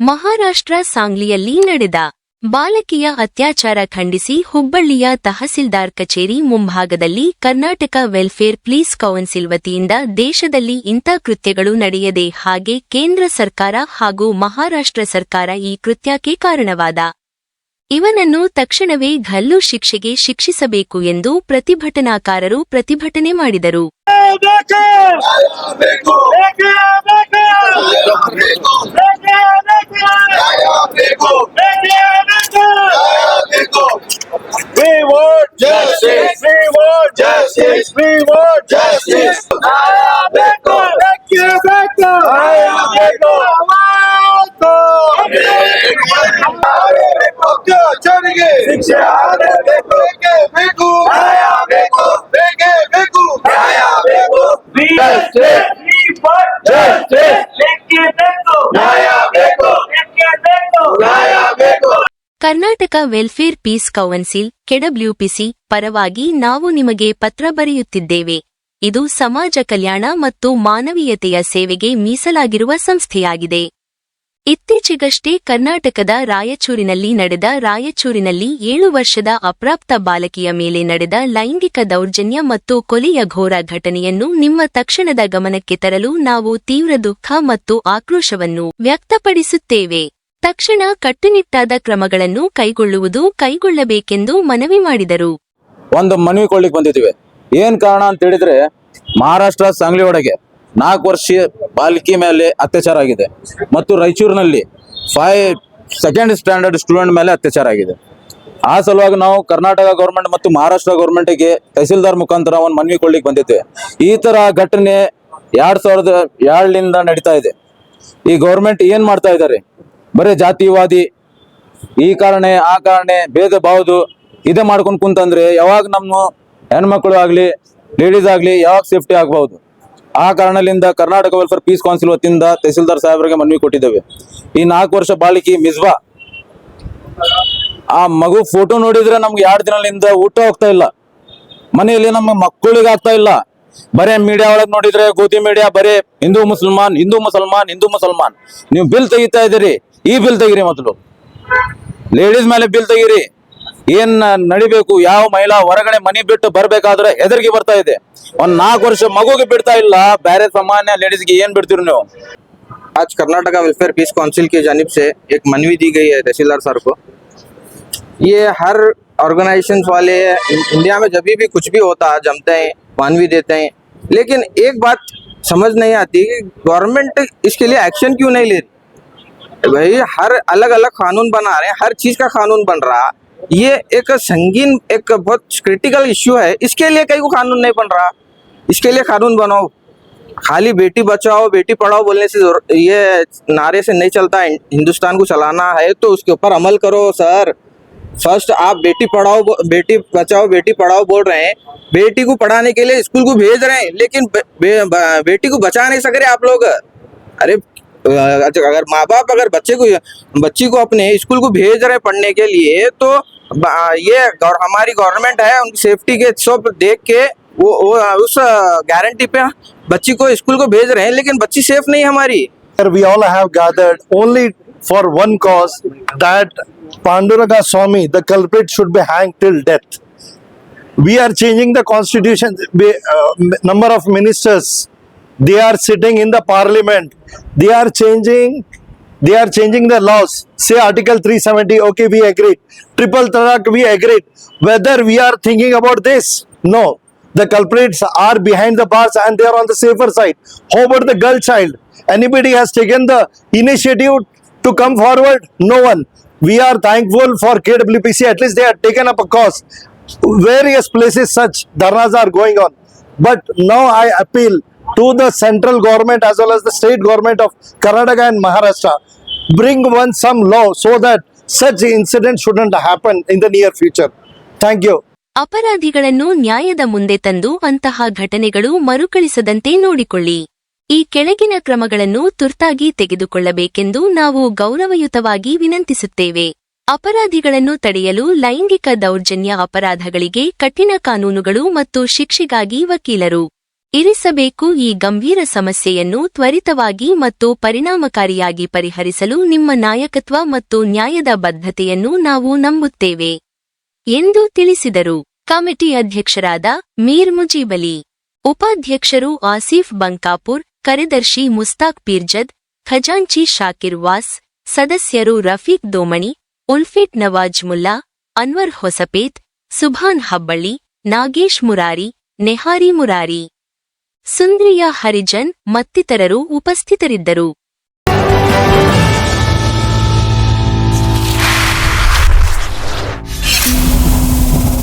ಮಹಾರಾಷ್ಟ್ರ ಸಾಂಗ್ಲಿಯಲ್ಲಿ ನಡೆದ ಬಾಲಕಿಯ ಅತ್ಯಾಚಾರ ಖಂಡಿಸಿ ಹುಬ್ಬಳ್ಳಿಯ ತಹಸೀಲ್ದಾರ್ ಕಚೇರಿ ಮುಂಭಾಗದಲ್ಲಿ ಕರ್ನಾಟಕ ವೆಲ್ಫೇರ್ ಪ್ಲೀಸ್ ಕೌನ್ಸಿಲ್ ವತಿಯಿಂದ ದೇಶದಲ್ಲಿ ಇಂಥ ಕೃತ್ಯಗಳು ನಡೆಯದೆ ಹಾಗೆ ಕೇಂದ್ರ ಸರ್ಕಾರ ಹಾಗೂ ಮಹಾರಾಷ್ಟ್ರ ಸರ್ಕಾರ ಈ ಕೃತ್ಯಕ್ಕೆ ಕಾರಣವಾದ. ಇವನನ್ನು ತಕ್ಷಣವೇ ಗಲ್ಲು ಶಿಕ್ಷೆಗೆ ಶಿಕ್ಷಿಸಬೇಕು ಎಂದು ಪ್ರತಿಭಟನಾಕಾರರು ಪ್ರತಿಭಟನೆ ಮಾಡಿದರು. Justice. ನ್ಯಾಯ ಬೇಕು ಬೇಕೇ ಬೇಕು ನ್ಯಾಯ ಬೇಕು ಅತ್ಯಾಚಾರಿಗೆ ಶಿಕ್ಷೆ ಆಗಬೇಕು. ಬೇಕೇ ನ್ಯಾಯ ಬೇಕು. ಬೇಕೇ ಬೇಕು ನ್ಯಾಯ. ಬೇಕೇ ಬೇಕು ನ್ಯಾಯ ಬೇಕು Karnataka welfare peace council KWPC ಪರವಾಗಿ ನಾವು ನಿಮಗೆ ಪತ್ರ ಬರೆಯುತ್ತಿದ್ದೇವೆ. ಇದು ಸಮಾಜ ಕಲ್ಯಾಣ ಮತ್ತು ಮಾನವೀಯತೆಯ ಸೇವೆಗೆ ಮೀಸಲಾಗಿರುವ ಸಂಸ್ಥೆಯಾಗಿದೆ. ಇತ್ತೀಚೆಗಷ್ಟೇ ಕರ್ನಾಟಕದ ರಾಯಚೂರಿನಲ್ಲಿ ನಡೆದ ರಾಯಚೂರಿನಲ್ಲಿ ಏಳು ವರ್ಷದ ಅಪ್ರಾಪ್ತ ಬಾಲಕಿಯ ಮೇಲೆ ನಡೆದ ಲೈಂಗಿಕ ದೌರ್ಜನ್ಯ ಮತ್ತು ಕೊಲೆಯ ಘೋರ ಘಟನೆಯನ್ನು ನಿಮ್ಮ ತಕ್ಷಣದ ಗಮನಕ್ಕೆ ತರಲು ನಾವು ತೀವ್ರ ದುಃಖ ಮತ್ತು ಆಕ್ರೋಶವನ್ನು ವ್ಯಕ್ತಪಡಿಸುತ್ತೇವೆ. ತಕ್ಷಣ ಕಟ್ಟುನಿಟ್ಟಾದ ಕ್ರಮಗಳನ್ನು ಕೈಗೊಳ್ಳುವುದು ಕೈಗೊಳ್ಳಬೇಕೆಂದು ಮನವಿ ಮಾಡಿದರು. ಒಂದು ಮನವಿ ಕೊಡ್ಲಿಕ್ಕೆ ಬಂದಿದ್ದೀವಿ. ಏನ್ ಕಾರಣ ಅಂತ ಹೇಳಿದ್ರೆ ಮಹಾರಾಷ್ಟ್ರ ಸಾಂಗ್ಲಿ ಒಳಗೆ ನಾಲ್ಕು ವರ್ಷ ಬಾಲಕಿ ಮೇಲೆ ಅತ್ಯಾಚಾರ ಆಗಿದೆ ಮತ್ತು ರಾಯಚೂರಿನಲ್ಲಿ ಫೈವ್ ಸೆಕೆಂಡ್ ಸ್ಟ್ಯಾಂಡರ್ಡ್ ಸ್ಟೂಡೆಂಟ್ ಮೇಲೆ ಅತ್ಯಾಚಾರ ಆಗಿದೆ. ಆ ಸಲುವಾಗಿ ನಾವು ಕರ್ನಾಟಕ ಗೌರ್ಮೆಂಟ್ ಮತ್ತು ಮಹಾರಾಷ್ಟ್ರ ಗೌರ್ಮೆಂಟ್ಗೆ ತಹಸೀಲ್ದಾರ್ ಮುಖಾಂತರ ಒಂದು ಮನವಿ ಕೊಡ್ಲಿಕ್ಕೆ ಬಂದಿದ್ದೇವೆ ಈ ತರ ಘಟನೆ ಎರಡ್ ಸಾವಿರದ ಏಳರಿಂದ ನಡೀತಾ ಇದೆ. ಈ ಗೌರ್ಮೆಂಟ್ ಏನ್ ಮಾಡ್ತಾ ಇದ್ದಾರೆ? ಬರೀ ಜಾತಿವಾದಿ, ಈ ಕಾರಣ, ಆ ಕಾರಣ, ಭೇದ ಭಾವದು ಇದೇ ಮಾಡ್ಕೊಂಡು ಕುಂತಂದ್ರೆ ಯಾವಾಗ ನಮ್ಮ ಹೆಣ್ಮಕ್ಳು ಆಗಲಿ ಲೇಡೀಸ್ ಆಗಲಿ ಯಾವಾಗ ಸೇಫ್ಟಿ ಆಗಬಹುದು? ಆ ಕಾರಣದಿಂದ ಕರ್ನಾಟಕ ವೆಲ್ಫೇರ್ ಪೀಸ್ ಕೌನ್ಸಿಲ್ ವತಿಯಿಂದ ತಹಸೀಲ್ದಾರ್ ಸಾಹೇಬರಿಗೆ ಮನವಿ ಕೊಟ್ಟಿದ್ದೇವೆ. ಈ ನಾಲ್ಕು ವರ್ಷ ಬಾಳಿಕೆ ಮಿಸ್ಬಾ. ಆ ಮಗು ಫೋಟೋ ನೋಡಿದ್ರೆ ನಮ್ಗೆ ಎರಡು ದಿನದಿಂದ ಊಟ ಹೋಗ್ತಾ ಇಲ್ಲ. ಮನೆಯಲ್ಲಿ ನಮ್ಮ ಮಕ್ಕಳಿಗೆ ಆಗ್ತಾ ಇಲ್ಲ. ಬರೇ ಮೀಡಿಯಾ ಒಳಗೆ ನೋಡಿದ್ರೆ ಗೋಧಿ ಮೀಡಿಯಾ ಬರೇ ಹಿಂದೂ ಮುಸಲ್ಮಾನ್ ಹಿಂದೂ ಮುಸಲ್ಮಾನ್ ಹಿಂದೂ ಮುಸಲ್ಮಾನ್. ನೀವು ಬಿಲ್ ತೆಗಿತಾ ಇದ್ದೀರಿ, ಈ ಬಿಲ್ ತೆಗೀರಿ ಮೊದಲು. ಲೇಡೀಸ್ ಮೇಲೆ ಬಿಲ್ ತೆಗೀರಿ. ಏನ್ ನಡಿಬೇಕು ಯಾವ ಮಹಿಳಾ ಹೊರಗಡೆ ಮನಿ ಬಿಟ್ಟು ಬರ್ಬೇಕಾದ್ರೆ ಹೆದರಿಗೆ ಬರ್ತಾ ಇದೆ ಒಂದ್ ನಾಲ್ಕು ವರ್ಷ ಮಗುಗೆ ಬಿಡ್ತಾ ಇಲ್ಲ ಬೇರೆ ಸಾಮಾನ್ಯ ಲೇಡೀಸ್ಗೆ ಏನ್ ಬಿಡ್ತೀರಿ ನೀವು आज कर्नाटका वेलफेयर पीस काउंसिल की जानब से एक मनवी दी गई है तहसीलदार सर को ये हर ऑर्गेनाइजेशन वाले इन- इंडिया में जब भी कुछ भी होता है जमते हैं मानवी देते हैं लेकिन एक बात समझ नहीं आती कि गवर्नमेंट इसके लिए एक्शन क्यों नहीं ले रही भाई हर अलग अलग कानून बना रहे हैं हर चीज का कानून बन रहा ये एक संगीन एक बहुत क्रिटिकल इश्यू है। इसके लिए कहीं को कानून नहीं बन रहा। इसके लिए कानून बनाओ। खाली बेटी बचाओ बेटी पढ़ाओ बोलने से ये नारे से नहीं चलता। हिंदुस्तान को चलाना है तो उसके ऊपर अमल करो सर। फ़र्स्ट आप बेटी पढ़ाओ बेटी बचाओ बेटी पढ़ाओ बोल रहे हैं। बेटी को पढ़ाने के लिए स्कूल को भेज रहे हैं लेकिन बे, बे, बेटी को बचा नहीं सक रहे आप लोग। अरे अगर माँ बाप अगर बच्चे को बच्ची को अपने स्कूल को भेज रहे पढ़ने के लिए तो ये गौर, हमारी गवर्नमेंट है उनकी सेफ्टी के सब देख के वो, वो उस गारंटी पे बच्ची को स्कूल को भेज रहे हैं लेकिन बच्ची सेफ़ नहीं हमारी। We all have gathered only for one cause that Panduranga Swamy the culprit should be hang till death we are changing the constitution number of ministers they are sitting in the parliament they are changing They are changing the laws. Say Article 370. Okay, we agreed. Triple talaq, we agreed. Whether we are thinking about this? No. The culprits are behind the bars and they are on the safer side. How about the girl child? Anybody has taken the initiative to come forward? No one. We are thankful for KWPC. At least they have taken up a cause. Various places such dharnas are going on. But now I appeal to the central government as well as the state government of Karnataka and Maharashtra. Bring one some law so that such incident shouldn't happen in the near future. Thank you. ಅಪರಾಧಿಗಳನ್ನು ನ್ಯಾಯದ ಮುಂದೆ ತಂದು ಅಂತಹ ಘಟನೆಗಳು ಮರುಕಳಿಸದಂತೆ ನೋಡಿಕೊಳ್ಳಿ ಈ ಕೆಳಗಿನ ಕ್ರಮಗಳನ್ನು ತುರ್ತಾಗಿ ತೆಗೆದುಕೊಳ್ಳಬೇಕೆಂದು ನಾವು ಗೌರವಯುತವಾಗಿ ವಿನಂತಿಸುತ್ತೇವೆ ಅಪರಾಧಿಗಳನ್ನು ತಡೆಯಲು ಲೈಂಗಿಕ ದೌರ್ಜನ್ಯ ಅಪರಾಧಗಳಿಗೆ ಕಠಿಣ ಕಾನೂನುಗಳು ಮತ್ತು ಶಿಕ್ಷೆಗಾಗಿ ವಕೀಲರು ಇರಿಸಬೇಕು ಈ ಗಂಭೀರ ಸಮಸ್ಯೆಯನ್ನು ತ್ವರಿತವಾಗಿ ಮತ್ತು ಪರಿಣಾಮಕಾರಿಯಾಗಿ ಪರಿಹರಿಸಲು ನಿಮ್ಮ ನಾಯಕತ್ವ ಮತ್ತು ನ್ಯಾಯದ ಬದ್ಧತೆಯನ್ನು ನಾವು ನಂಬುತ್ತೇವೆ ಎಂದು ತಿಳಿಸಿದರು. ಕಮಿಟಿ ಅಧ್ಯಕ್ಷರಾದ ಮೀರ್ ಮುಜೀಬಲಿ, ಉಪಾಧ್ಯಕ್ಷರು ಆಸೀಫ್ ಬಂಕಾಪುರ್, ಕಾರ್ಯದರ್ಶಿ ಮುಸ್ತಾಕ್ ಪೀರ್ಜದ್, ಖಜಾಂಚಿ ಶಾಕಿರ್ ವಾಸ್, ಸದಸ್ಯರು ರಫೀಕ್ ದೋಮಣಿ, ಉಲ್ಫಿಟ್ ನವಾಜ್ ಮುಲ್ಲಾ, ಅನ್ವರ್ ಹೊಸಪೇತ್, ಸುಭಾನ್ ಹಬ್ಬಳ್ಳಿ, ನಾಗೇಶ್ ಮುರಾರಿ, ನೆಹಾರಿ ಮುರಾರಿ. ಸುಂದ್ರಿಯಾ ಹರಿಜನ್ ಮತ್ತಿತರರು ಉಪಸ್ಥಿತರಿದ್ದರು.